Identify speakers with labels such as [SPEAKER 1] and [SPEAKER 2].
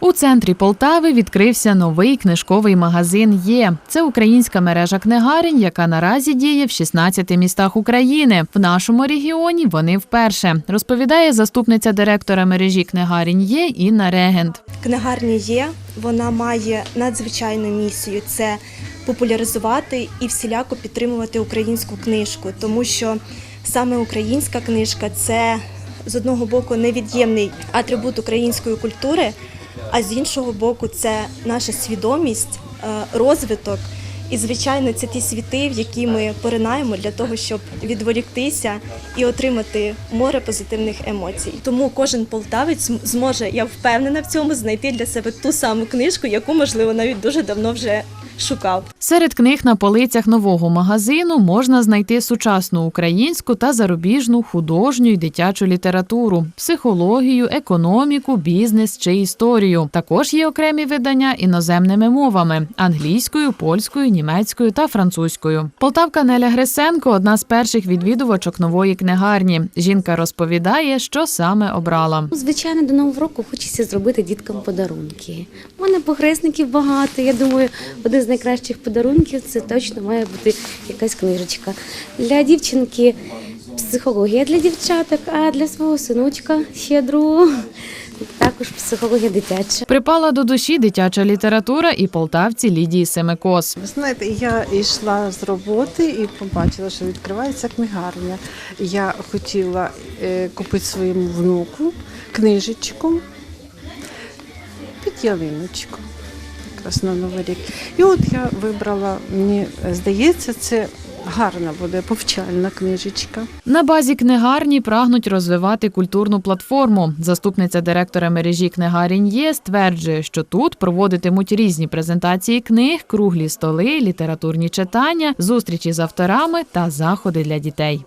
[SPEAKER 1] У центрі Полтави відкрився новий книжковий магазин Є. Це українська мережа книгарень, яка наразі діє в 16 містах України. В нашому регіоні вони вперше, розповідає заступниця директора мережі книгарень Є Інна Регент.
[SPEAKER 2] Книгарня є, вона має надзвичайну місію це популяризувати і всіляко підтримувати українську книжку, тому що саме українська книжка це з одного боку невід'ємний атрибут української культури, а з іншого боку, це наша свідомість, е, розвиток. І, звичайно, це ті світи, в які ми поринаємо для того, щоб відволіктися і отримати море позитивних емоцій. Тому кожен полтавець зможе, я впевнена в цьому, знайти для себе ту саму книжку, яку, можливо, навіть дуже давно вже шукав.
[SPEAKER 1] Серед книг на полицях нового магазину можна знайти сучасну українську та зарубіжну художню й дитячу літературу, психологію, економіку, бізнес чи історію. Також є окремі видання іноземними мовами англійською, польською, німецькою та французькою. Полтавка Неля Грисенко одна з перших відвідувачок нової книгарні. Жінка розповідає, що саме обрала.
[SPEAKER 3] Звичайно, до нового року хочеться зробити діткам подарунки. У мене похресників багато. Я думаю, один з найкращих подарунків це точно має бути якась книжечка. Для дівчинки психологія для дівчаток, а для свого синочка щедрого також психологія дитяча.
[SPEAKER 1] Припала до душі дитяча література і полтавці Лідії Семикос.
[SPEAKER 4] Ви знаєте, я йшла з роботи і побачила, що відкривається книгарня. Я хотіла е, купити своєму внуку книжечку під ялиночку. Якраз Новий рік. І от я вибрала, мені здається, це гарна буде повчальна книжечка.
[SPEAKER 1] На базі книгарні прагнуть розвивати культурну платформу. Заступниця директора мережі книгарень є стверджує, що тут проводитимуть різні презентації книг, круглі столи, літературні читання, зустрічі з авторами та заходи для дітей.